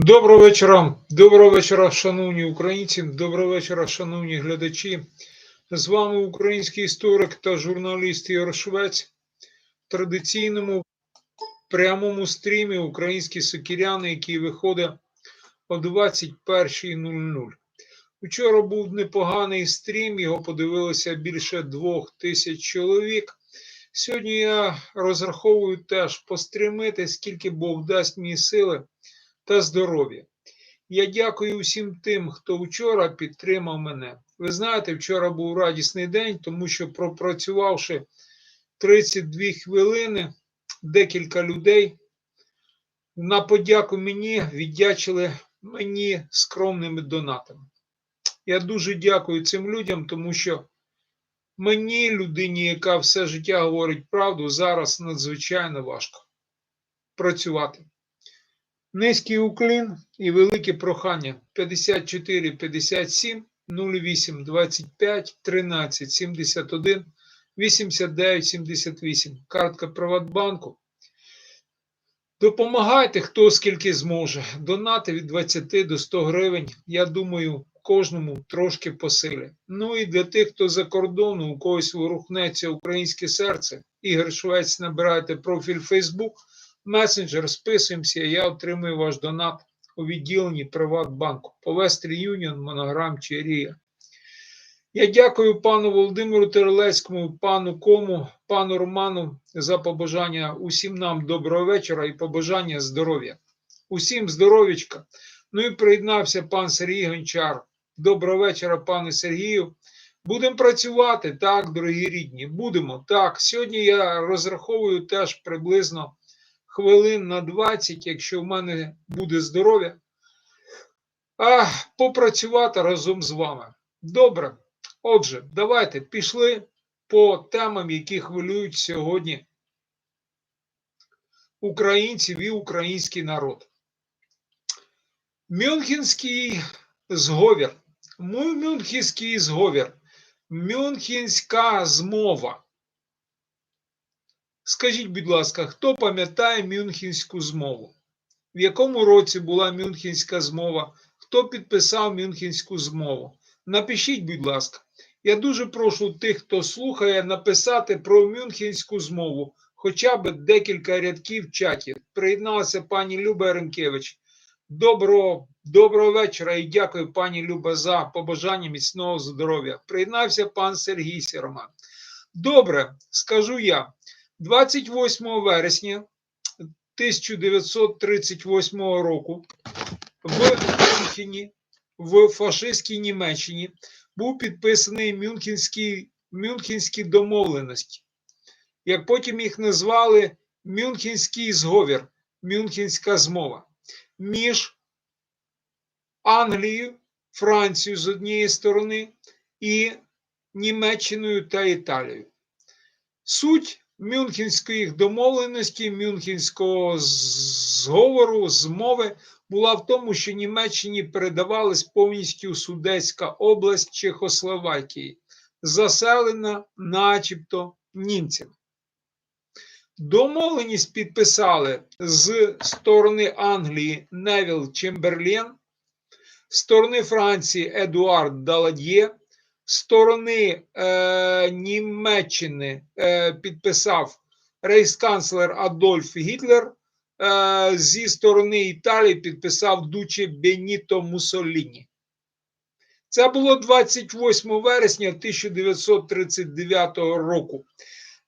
Доброго вечора, доброго вечора, шановні українці, доброго вечора, шановні глядачі. З вами український історик та журналіст Ігор Швець. В традиційному прямому стрімі Українські сокіряни, який виходить о 21.00. Вчора був непоганий стрім, його подивилося більше двох тисяч чоловік. Сьогодні я розраховую теж пострімити, скільки Бог дасть мені сили та здоров'я. Я дякую усім тим, хто вчора підтримав мене. Ви знаєте, вчора був радісний день, тому що пропрацювавши 32 хвилини, декілька людей на подяку мені віддячили мені скромними донатами. Я дуже дякую цим людям, тому що мені, людині, яка все життя говорить правду, зараз надзвичайно важко працювати. Низький уклін і велике прохання 54 57 08 25 13 71 89 78. Картка Приватбанку. Допомагайте, хто скільки зможе. Донати від 20 до 100 гривень. Я думаю, кожному трошки посилі. Ну і для тих, хто за кордону, у когось ворухнеться українське серце. Ігор Швець набирайте профіль Facebook месенджер, списуємося, я отримую ваш донат у відділенні Приватбанку по Western Union, Монограм чи Рія. Я дякую пану Володимиру Терелецькому, пану Кому, пану Роману за побажання усім нам доброго вечора і побажання здоров'я. Усім здоров'ячка. Ну і приєднався пан Сергій Гончар. Доброго вечора, пане Сергію. Будемо працювати, так, дорогі рідні. Будемо. Так, сьогодні я розраховую теж приблизно хвилин на 20, якщо в мене буде здоров'я, а попрацювати разом з вами. Добре. Отже, давайте пішли по темам, які хвилюють сьогодні українців і український народ. Мюнхенський зговір. Мюнхенський зговір. Мюнхенська змова. Скажіть, будь ласка, хто пам'ятає Мюнхенську змову? В якому році була Мюнхенська змова? Хто підписав Мюнхенську змову? Напишіть, будь ласка. Я дуже прошу тих, хто слухає, написати про Мюнхенську змову хоча б декілька рядків в чаті. Приєдналася пані Люба Ренкевич. Доброго доброго вечора і дякую, пані Люба, за побажання міцного здоров'я. Приєднався пан Сергій Сіроман. Добре, скажу я. 28 вересня 1938 року в Мюнхені, в фашистській Німеччині був підписаний Мюнхенський, Мюнхенські домовленості. Як потім їх назвали Мюнхенський зговір, Мюнхенська змова між Англією, Францією з однієї сторони і Німеччиною та Італією. Суть Мюнхенських домовленостей, Мюнхенського зговору, змови була в тому, що Німеччині передавалась повністю Судецька область Чехословакії, заселена начебто німцями. Домовленість підписали з сторони Англії Невіл Чемберлен, з сторони Франції Едуард Далад'є, сторони е, Німеччини е, підписав рейхсканцлер Адольф Гітлер, е, зі сторони Італії підписав Дуче Беніто Муссоліні. Це було 28 вересня 1939 року.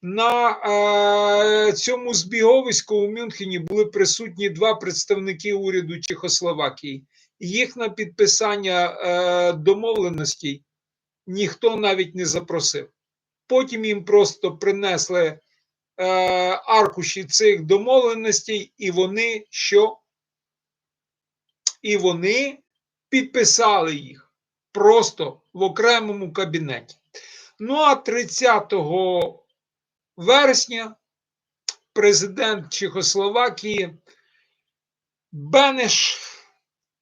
На е, цьому збіговиську у Мюнхені були присутні два представники уряду Чехословакії. Їх на підписання е, домовленостей ніхто навіть не запросив. Потім їм просто принесли е, аркуші цих домовленостей, і вони що? І вони підписали їх просто в окремому кабінеті. Ну а 30 вересня президент Чехословакії Бенеш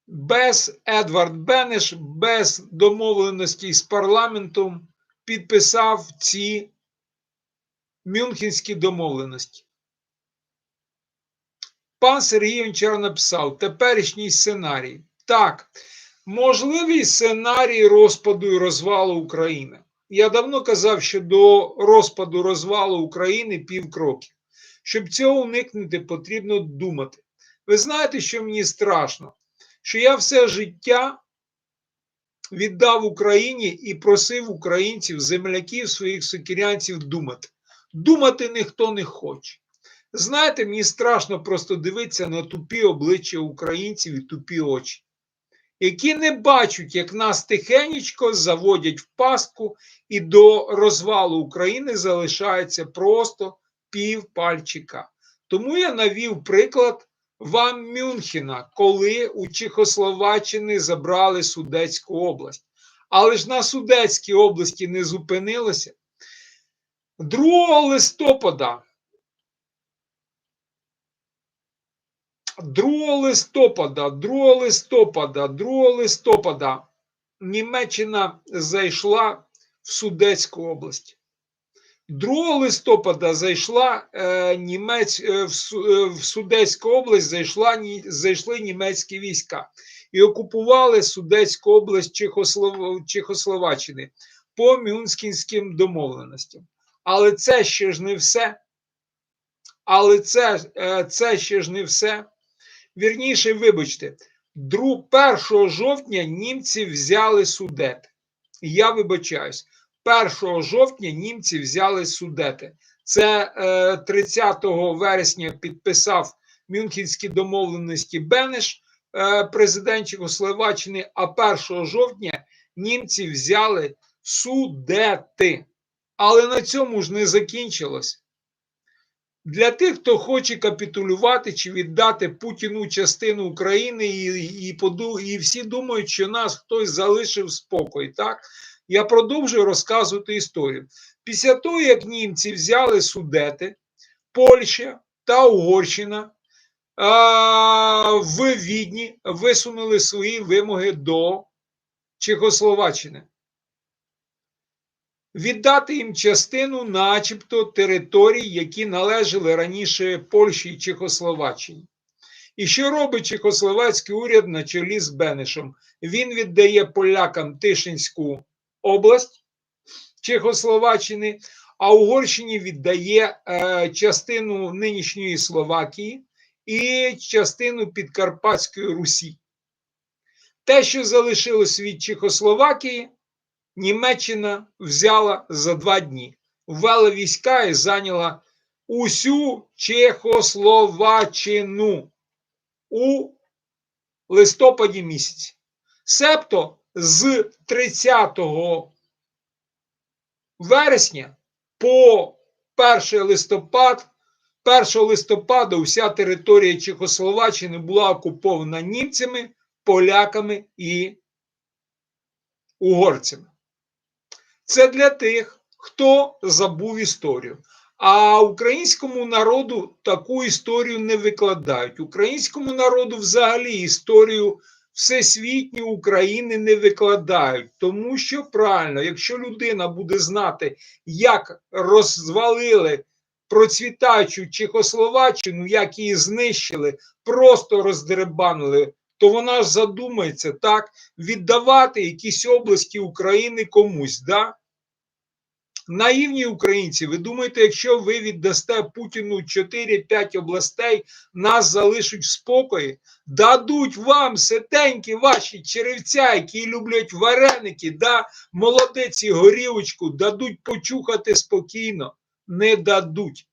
без Едвард Бенеш, без домовленості з парламентом підписав ці мюнхенські домовленості. Пан Сергій Гончар написав теперішній сценарій. Так, можливий сценарій розпаду і розвалу України. Я давно казав, що до розпаду розвалу України пів кроків. Щоб цього уникнути, потрібно думати. Ви знаєте, що мені страшно? Що я все життя віддав Україні і просив українців, земляків, своїх сокірянців думати. Думати ніхто не хоче. Знаєте, мені страшно просто дивитися на тупі обличчя українців і тупі очі, які не бачать, як нас тихенечко заводять в пастку, і до розвалу України залишається просто пів пальчика. Тому я навів приклад вам Мюнхена, коли у Чехословаччини забрали Судецьку область. Але ж на Судецькій області не зупинилося. 2 листопада 2 листопада, 2 листопада, 2 листопада Німеччина зайшла в Судецьку область. 2 листопада зайшла е, німець, е, в, е, в Судецьку область зайшла, ні- зайшли німецькі війська і окупували Судецьку область Чехослов, Чехословаччини по Мюнхенським домовленостям. Але це ще ж не все. Але це, е, це ще ж не все. Вірніше, вибачте, дру- 1 жовтня німці взяли Судети. Я вибачаюсь. 1 жовтня німці взяли Судети. Це е, 30 вересня підписав Мюнхенські домовленості Бенеш, е, президент Чехословаччини, а 1 жовтня німці взяли Судети. Але на цьому ж не закінчилось. Для тих, хто хоче капітулювати чи віддати Путіну частину України, і, і, і всі думають, що нас хтось залишив спокій. Так? Я продовжую розказувати історію. Після того, як німці взяли Судети, Польща та Угорщина а, в Відні висунули свої вимоги до Чехословаччини. Віддати їм частину, начебто, територій, які належали раніше Польщі і Чехословаччині. І що робить Чехословацький уряд на чолі з Бенешем? Він віддає полякам Тишинську область Чехословаччини, а Угорщині віддає е, частину нинішньої Словакії і частину Підкарпатської Русі. Те, що залишилось від Чехословакії, Німеччина взяла за два дні, ввела війська і зайняла усю Чехословаччину у листопаді місяці. Себто з 30 вересня по 1 листопад, 1 листопада вся територія Чехословаччини була окупована німцями, поляками і угорцями. Це для тих, хто забув історію. А українському народу таку історію не викладають. Українському народу взагалі історію всесвітню України не викладають. Тому що правильно, якщо людина буде знати, як розвалили процвітаючу Чехословаччину, як її знищили, просто роздеребанили, то вона ж задумається так віддавати якісь області України комусь. да? Наївні українці, ви думаєте, якщо ви віддасте Путіну 4-5 областей, нас залишать в спокої, дадуть вам сетенькі ваші черевця, які люблять вареники, да, молодець і горілочку, дадуть почухати спокійно, не дадуть.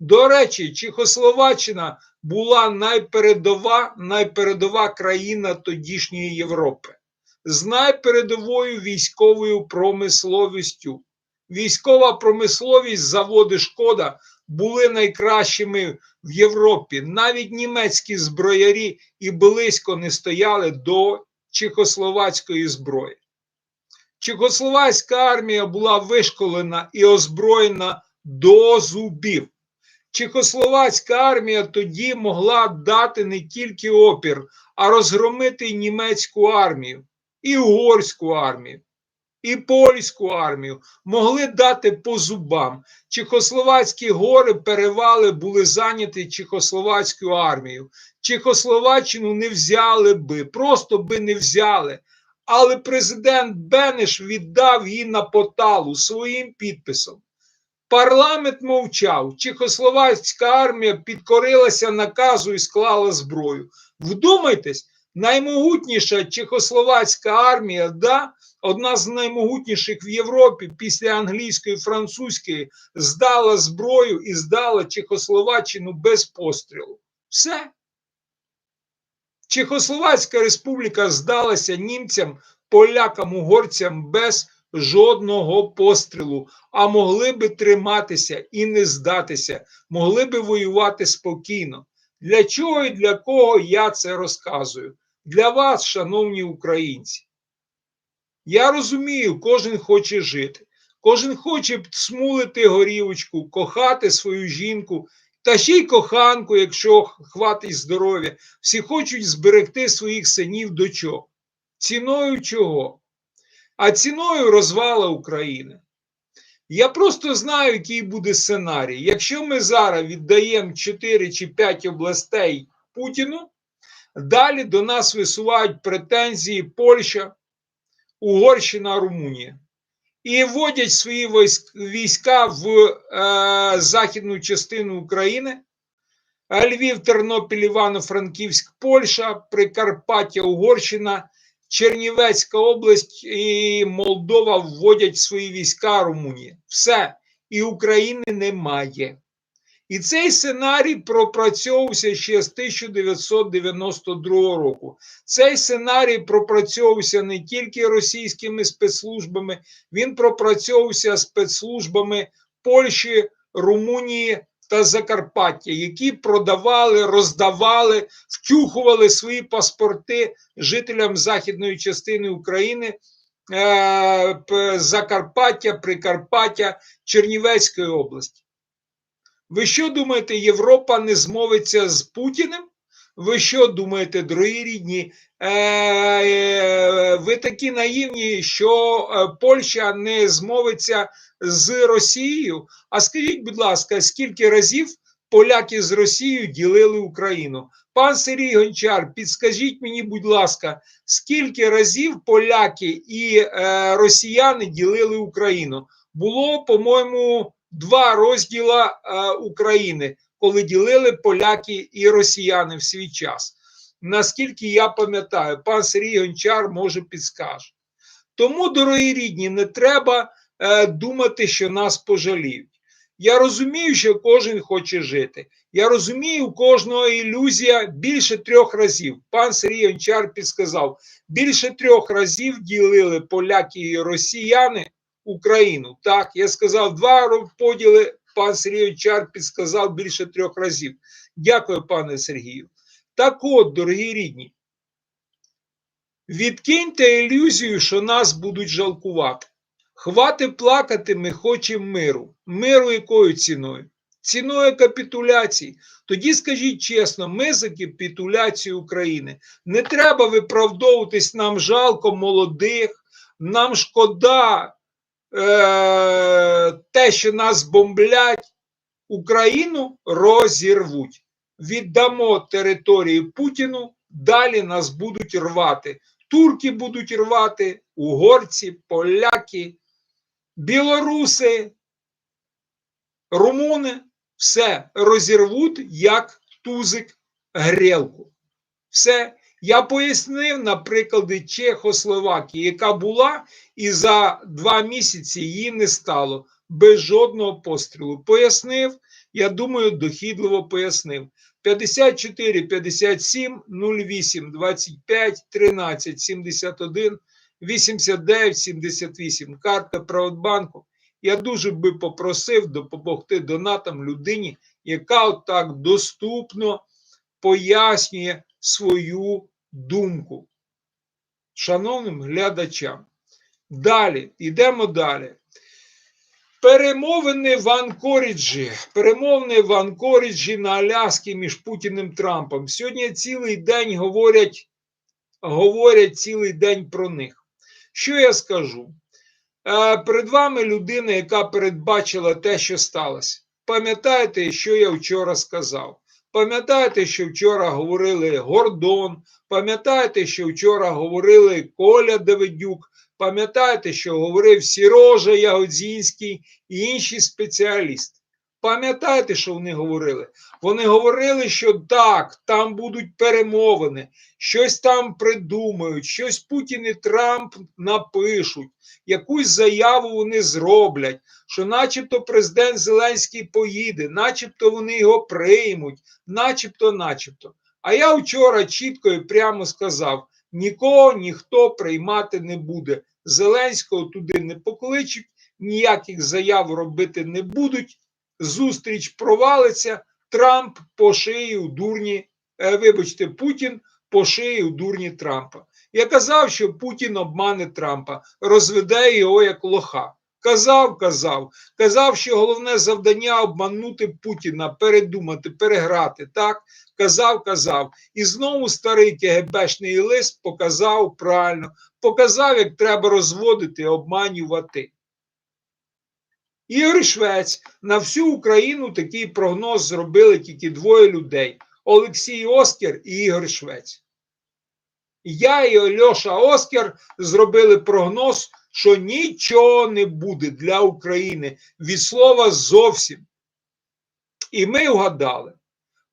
До речі, Чехословаччина була найпередова, найпередова країна тодішньої Європи з найпередовою військовою промисловістю. Військова промисловість, заводи Шкода були найкращими в Європі. Навіть німецькі зброярі і близько не стояли до чехословацької зброї. Чехословацька армія була вишколена і озброєна до зубів. Чехословацька армія тоді могла дати не тільки опір, а розгромити німецьку армію і угорську армію. І польську армію, могли дати по зубам. Чехословацькі гори перевали були зайняті Чехословацькою армією. Чехословаччину не взяли би, просто би не взяли. Але президент Бенеш віддав її на поталу своїм підписом. Парламент мовчав, Чехословацька армія підкорилася наказу і склала зброю. Вдумайтесь, наймогутніша Чехословацька армія, да, одна з наймогутніших в Європі після англійської французької, здала зброю і здала Чехословаччину без пострілу. Все. Чехословацька республіка здалася німцям, полякам, угорцям без жодного пострілу, а могли би триматися і не здатися, могли би воювати спокійно. Для чого і для кого я це розказую? Для вас, шановні українці. Я розумію, кожен хоче жити, кожен хоче смулити горівочку, кохати свою жінку, та ще й коханку, якщо хватить здоров'я. Всі хочуть зберегти своїх синів до чого? Ціною чого? А ціною розвала України. Я просто знаю, який буде сценарій. Якщо ми зараз віддаємо 4 чи 5 областей Путіну, далі до нас висувають претензії Польща, Угорщина, Румунія. І вводять свої війська в е, західну частину України. Львів, Тернопіль, Івано-Франківськ, Польща, Прикарпаття, Угорщина, Чернівецька область і Молдова вводять свої війська Румунії. Все. І України немає. І цей сценарій пропрацьовувався ще з 1992 року. Цей сценарій пропрацьовувався не тільки російськими спецслужбами, він пропрацьовувався спецслужбами Польщі, Румунії та Закарпаття, які продавали, роздавали, втюхували свої паспорти жителям західної частини України. е, Закарпаття, Прикарпаття, Чернівецької області. Ви що думаєте, Європа не змовиться з Путіним? Ви що думаєте, дорогі рідні? Е, ви такі наївні, що е, Польща не змовиться з Росією? А скажіть, будь ласка, скільки разів поляки з Росією ділили Україну? Пан Сергій Гончар, підскажіть мені, будь ласка, скільки разів поляки і е, росіяни ділили Україну? Було, по-моєму, два розділа е, України, коли ділили поляки і росіяни в свій час. Наскільки я пам'ятаю, пан Сергій Гончар може підскаже. Тому, дорогі рідні, не треба е, думати, що нас пожаліють. Я розумію, що кожен хоче жити. Я розумію, у кожного ілюзія більше трьох разів. Пан Сергій Гончар підсказав, більше трьох разів ділили поляки і росіяни Україну. Так, я сказав два поділи. Пан Сергій Чар підсказав більше трьох разів. Дякую, пане Сергію. Так от, дорогі рідні, відкиньте ілюзію, що нас будуть жалкувати. Хвати плакати, ми хочемо миру. Миру якою ціною? Ціною капітуляції. Тоді скажіть чесно, ми за капітуляцію України. Не треба виправдовуватись нам жалко молодих, нам шкода е, те, що нас бомблять, Україну розірвуть. Віддамо території Путіну, далі нас будуть рвати. Турки будуть рвати, угорці, поляки, білоруси, румуни все розірвуть як тузик грілку. Все. Я пояснив на прикладі Чехословакії, яка була, і за два місяці її не стало без жодного пострілу. Пояснив, я думаю, дохідливо пояснив. 54 57 08 25 13 71 89 78. Карта Приватбанку. Я дуже би попросив допомогти донатам людині, яка отак доступно пояснює свою думку. Шановним глядачам. Далі, йдемо далі. Перемовини в Анкоріджі. Перемовини в Анкоріджі на Аляскі між Путіним і Трампом. Сьогодні цілий день говорять, говорять цілий день про них. Що я скажу? Е, перед вами людина, яка передбачила те, що сталося. Пам'ятаєте, що я вчора сказав? Пам'ятаєте, що вчора говорили Гордон, пам'ятаєте, що вчора говорили Коля Давидюк, пам'ятаєте, що говорив Сірожа Ягодзінський і інші спеціалісти. Пам'ятаєте, що вони говорили? Вони говорили, що так, там будуть перемовини, щось там придумають, щось Путін і Трамп напишуть, якусь заяву вони зроблять, що начебто президент Зеленський поїде, начебто вони його приймуть, начебто, начебто. А я вчора чітко і прямо сказав: нікого ніхто приймати не буде. Зеленського туди не покличуть, ніяких заяв робити не будуть. Зустріч провалиться. Трамп по шиї у дурні, е, вибачте, Путін по шиї у дурні Трампа. Я казав, що Путін обмане Трампа, розведе його як лоха. Казав, казав, казав, що головне завдання обманути Путіна, передумати, переграти. Так, казав, казав. І знову старий КГБшний лист показав правильно, показав, як треба розводити, обманювати. Ігор Швець на всю Україну такий прогноз зробили тільки двоє людей: Олексій Оскар і Ігор Швець. Я і Ольоша Оскар зробили прогноз, що нічого не буде для України від слова зовсім. І ми вгадали.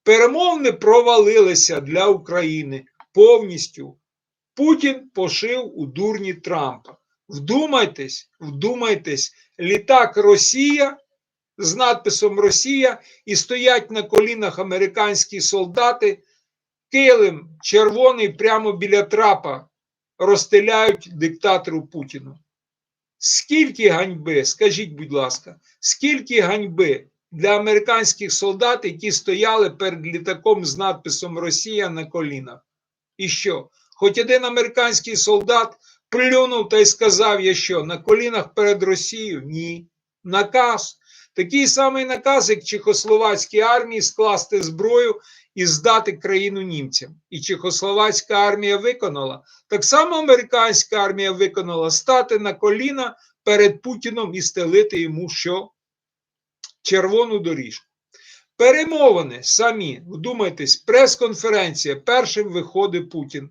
Перемовини провалилися для України повністю. Путін пошив у дурні Трампа. Вдумайтесь, вдумайтесь, літак Росія з надписом Росія і стоять на колінах американські солдати, килим червоний прямо біля трапа розстеляють диктатору Путіну. Скільки ганьби, скажіть, будь ласка, скільки ганьби для американських солдат, які стояли перед літаком з надписом Росія на колінах? І що? Хоч один американський солдат плюнув та й сказав я що, на колінах перед Росією? Ні. Наказ. Такий самий наказ, як Чехословацькій армії скласти зброю і здати країну німцям. І Чехословацька армія виконала. Так само американська армія виконала стати на коліна перед Путіном і стелити йому що? Червону доріжку. Перемовини самі, вдумайтесь, прес-конференція. Першим виходить Путін.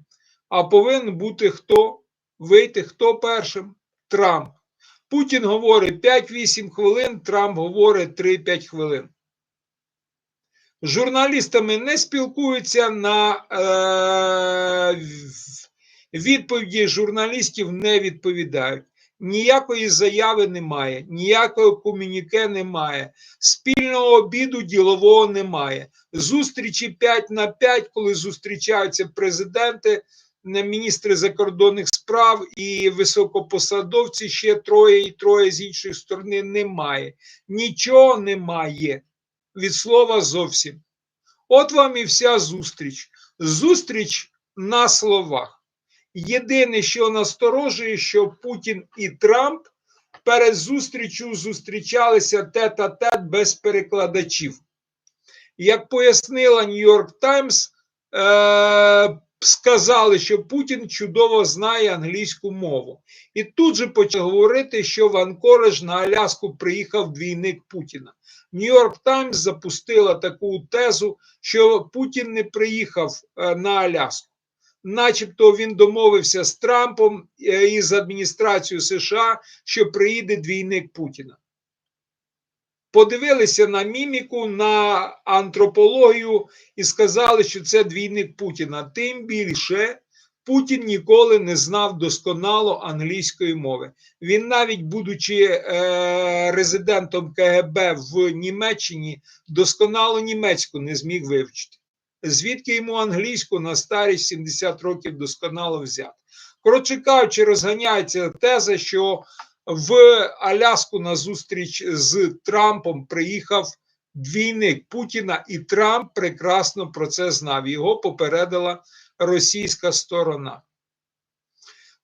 А повинен бути хто? Вийти хто першим? Трамп. Путін говорить 5-8 хвилин, Трамп говорить 3-5 хвилин. З журналістами не спілкуються на е, відповіді журналістів не відповідають. Ніякої заяви немає, ніякого комуніке немає, спільного обіду ділового немає. Зустрічі 5 на 5, коли зустрічаються президенти, міністри закордонних справ і високопосадовці ще троє і троє з іншої сторони немає. Нічого немає від слова зовсім. От вам і вся зустріч. Зустріч на словах. Єдине, що насторожує, що Путін і Трамп перед зустрічю зустрічалися тет-а-тет без перекладачів. Як пояснила Нью-Йорк Таймс, сказали, що Путін чудово знає англійську мову. І тут же почали говорити, що в Анкораж на Аляску приїхав двійник Путіна. Нью-Йорк Таймс запустила таку тезу, що Путін не приїхав е, на Аляску. Начебто він домовився з Трампом е, і з адміністрацією США, що приїде двійник Путіна. Подивилися на міміку, на антропологію і сказали, що це двійник Путіна. Тим більше Путін ніколи не знав досконало англійської мови. Він, навіть будучи е, резидентом КГБ в Німеччині, досконало німецьку не зміг вивчити. Звідки йому англійську на старість 70 років досконало взяти? Коротше кажучи, розганяється теза, що в Аляску на зустріч з Трампом приїхав двійник Путіна, і Трамп прекрасно про це знав. Його попередила російська сторона.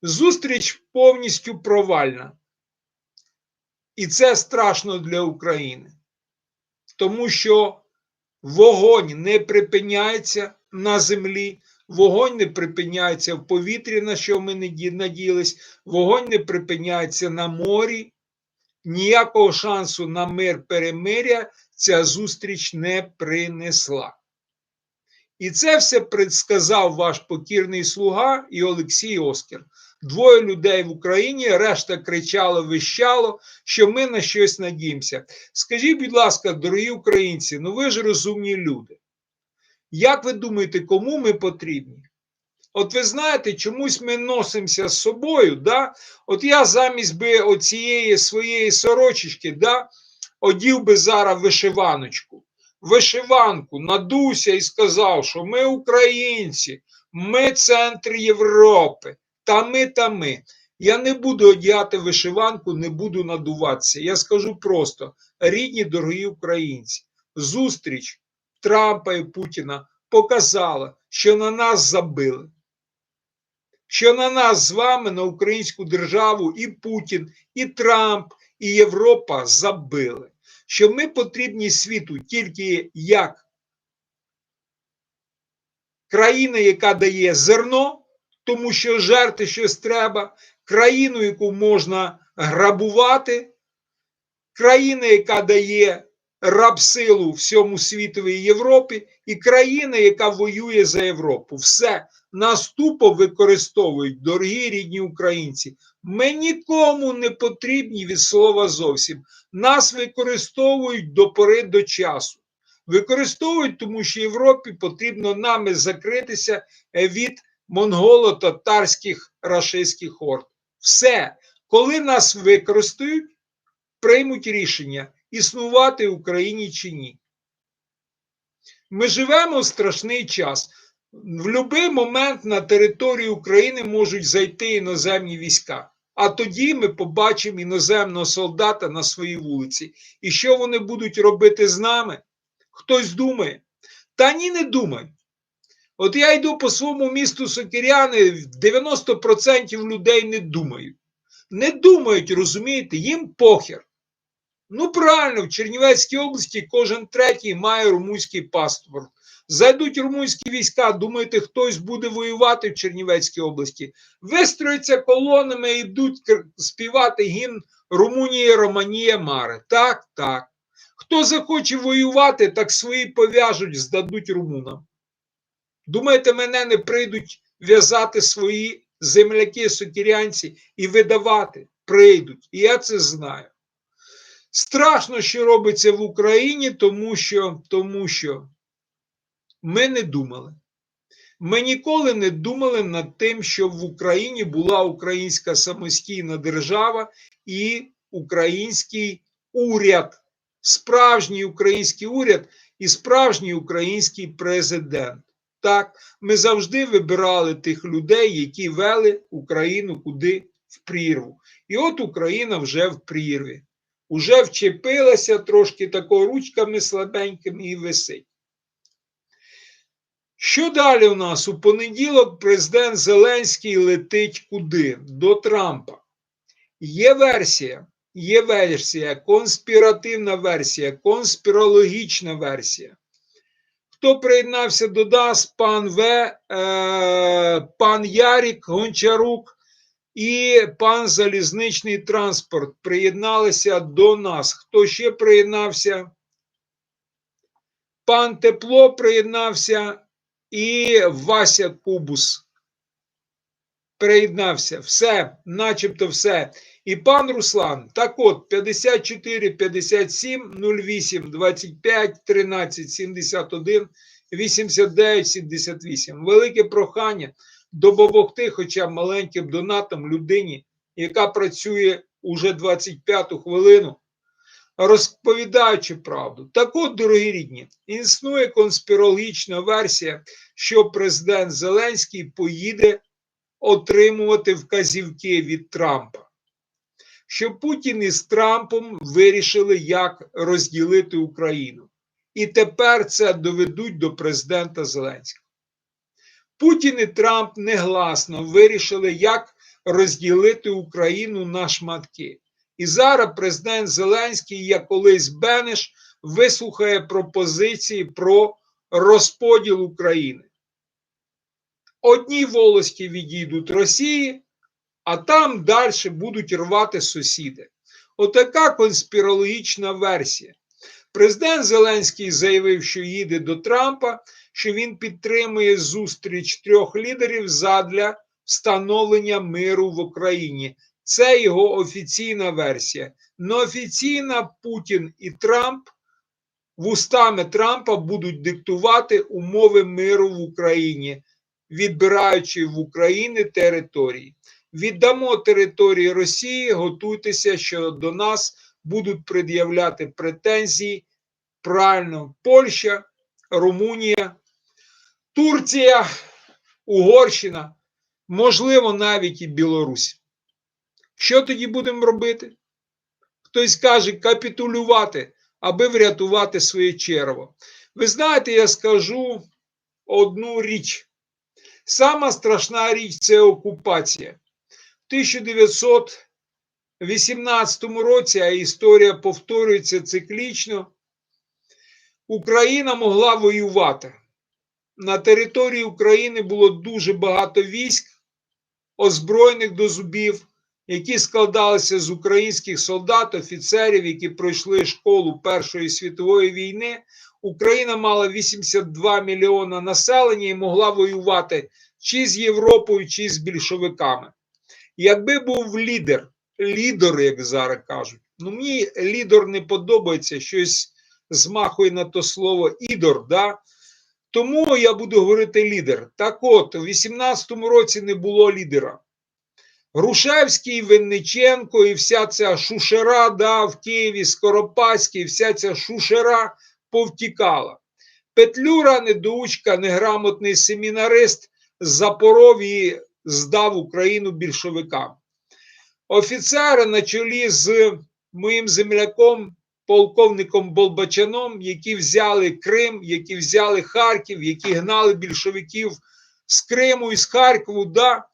Зустріч повністю провальна. І це страшно для України, тому що вогонь не припиняється на землі, Вогонь не припиняється в повітрі, на що ми не надіялись, вогонь не припиняється на морі. Ніякого шансу на мир перемиря ця зустріч не принесла. І це все предсказав ваш покірний слуга і Олексій Оскар. Двоє людей в Україні, решта кричало, вищало, що ми на щось надіємося. Скажіть, будь ласка, дорогі українці, ну ви ж розумні люди. Як ви думаєте, кому ми потрібні? От ви знаєте, чомусь ми носимося з собою. Да? От я замість би оцієї своєї сорочечки да, одів би зараз вишиваночку. Вишиванку надуся і сказав, що ми українці, ми центр Європи, та ми, та ми. Я не буду одягати вишиванку, не буду надуватися. Я скажу просто: рідні, дорогі українці, зустріч Трампа і Путіна показала, що на нас забили. Що на нас з вами, на українську державу, і Путін, і Трамп, і Європа забили. Що ми потрібні світу тільки як країна, яка дає зерно, тому що жерти щось треба, країну, яку можна грабувати, країна, яка дає рабсилу всьому світові і Європі, і країна, яка воює за Європу. Все нас тупо використовують, дорогі рідні українці. Ми нікому не потрібні від слова зовсім. Нас використовують до пори до часу. Використовують, тому що Європі потрібно нами закритися від монголо-татарських рашистських орд. Все, коли нас використають, приймуть рішення, існувати в Україні чи ні. Ми живемо в страшний час. В будь-який момент на територію України можуть зайти іноземні війська. А тоді ми побачимо іноземного солдата на своїй вулиці. І що вони будуть робити з нами? Хтось думає. Та ні, не думають. От я йду по своєму місту Сокиряни, 90% людей не думають. Не думають, розумієте, їм похер. Ну, правильно, в Чернівецькій області кожен третій має румунський паспорт. Зайдуть румунські війська, думаєте, хтось буде воювати в Чернівецькій області. Вистроються колонами йдуть співати гімн Румунії, Романія, Мари. Так, так. Хто захоче воювати, так свої пов'яжуть, здадуть румунам. Думаєте, мене не прийдуть в'язати свої земляки, сокірянці і видавати? Прийдуть. І я це знаю. Страшно, що робиться в Україні, тому що, тому що ми не думали. Ми ніколи не думали над тим, що в Україні була українська самостійна держава і український уряд, справжній український уряд і справжній український президент. Так, ми завжди вибирали тих людей, які вели Україну куди в прірву. І от Україна вже в прірві. Уже вчепилася трошки тако ручками слабенькими і висить. Що далі у нас? У понеділок президент Зеленський летить куди? До Трампа. Є версія, є версія, конспіративна версія, конспірологічна версія. Хто приєднався до ДАС, пан В, е, пан Ярік Гончарук і пан Залізничний транспорт приєдналися до нас. Хто ще приєднався? Пан Тепло приєднався і Вася Кубус. Приєднався. Все, начебто все. І пан Руслан, так от 54 57 08 25 13 71 89 78. Велике прохання допомогти хоча б маленьким донатом людині, яка працює уже 25-ту хвилину, розповідаючи правду. Так от, дорогі рідні, існує конспірологічна версія, що президент Зеленський поїде отримувати вказівки від Трампа що Путін із Трампом вирішили, як розділити Україну. І тепер це доведуть до президента Зеленського. Путін і Трамп негласно вирішили, як розділити Україну на шматки. І зараз президент Зеленський, як колись Бенеш, вислухає пропозиції про розподіл України. одні волості відійдуть Росії, а там далі будуть рвати сусіди. Отака конспірологічна версія. Президент Зеленський заявив, що їде до Трампа, що він підтримує зустріч трьох лідерів задля встановлення миру в Україні. Це його офіційна версія. Неофіційна Путін і Трамп вустами Трампа будуть диктувати умови миру в Україні, відбираючи в Україні території. Віддамо території Росії, готуйтеся, що до нас будуть пред'являти претензії. Правильно, Польща, Румунія, Турція, Угорщина, можливо, навіть і Білорусь. Що тоді будемо робити? Хтось каже капітулювати, аби врятувати своє черво. Ви знаєте, я скажу одну річ. Сама страшна річ це окупація. В 1918 році, а історія повторюється циклічно, Україна могла воювати. На території України було дуже багато військ, озброєних до зубів, які складалися з українських солдат, офіцерів, які пройшли школу Першої світової війни. Україна мала 82 мільйона населення і могла воювати чи з Європою, чи з більшовиками. Якби був лідер, лідер, як зараз кажуть, ну мені лідер не подобається, щось змахує на то слово ідор, да? Тому я буду говорити лідер. Так от, у 18-му році не було лідера. Грушевський, Винниченко і вся ця шушера да, в Києві, Скоропадський, вся ця шушера повтікала. Петлюра, недоучка, неграмотний семінарист, запоров і здав Україну більшовикам. Офіцери на чолі з моїм земляком, полковником Болбачаном, які взяли Крим, які взяли Харків, які гнали більшовиків з Криму і з Харкову, да,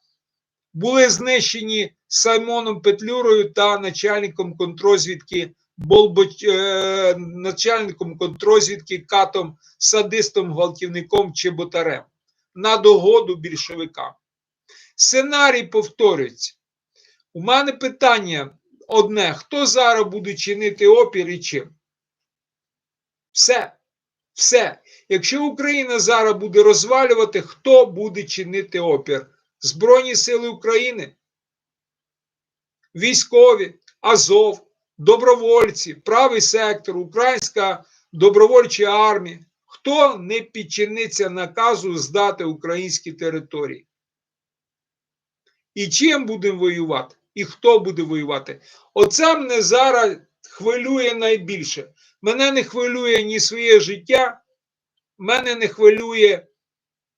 були знищені Саймоном Петлюрою та начальником контрозвідки Болбач... е... начальником контрозвідки Катом, садистом, гвалтівником Чеботарем на догоду більшовикам. Сценарій повторюється. У мене питання одне: хто зараз буде чинити опір і чим? Все. Все. Якщо Україна зараз буде розвалювати, хто буде чинити опір? Збройні Сили України, військові, Азов, добровольці, правий сектор, Українська добровольча армія. Хто не підчиниться наказу здати українські території? І чим будемо воювати? І хто буде воювати? Оце мене зараз хвилює найбільше. Мене не хвилює ні своє життя, мене не хвилює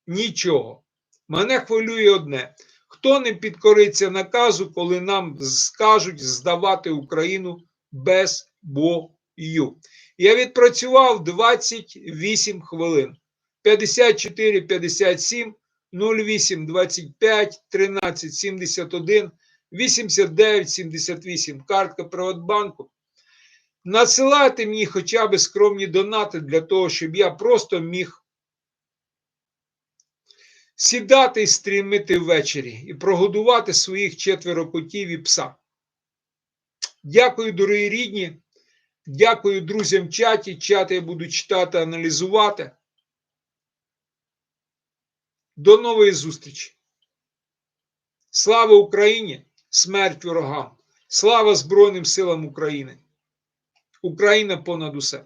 нічого. Мене хвилює одне: хто не підкориться наказу, коли нам скажуть здавати Україну без бою. Я відпрацював 28 хвилин. 54, 57, 08, 25, 13, 71, 89, 78. Картка Приватбанку. Надсилайте мені хоча б скромні донати для того, щоб я просто міг сідати і стрімити ввечері і прогодувати своїх четверо котів і пса. Дякую, дорогі рідні. Дякую друзям в чаті. Чати я буду читати, аналізувати. До нової зустрічі. Слава Україні! Смерть ворогам! Слава Збройним силам України! Україна понад усе!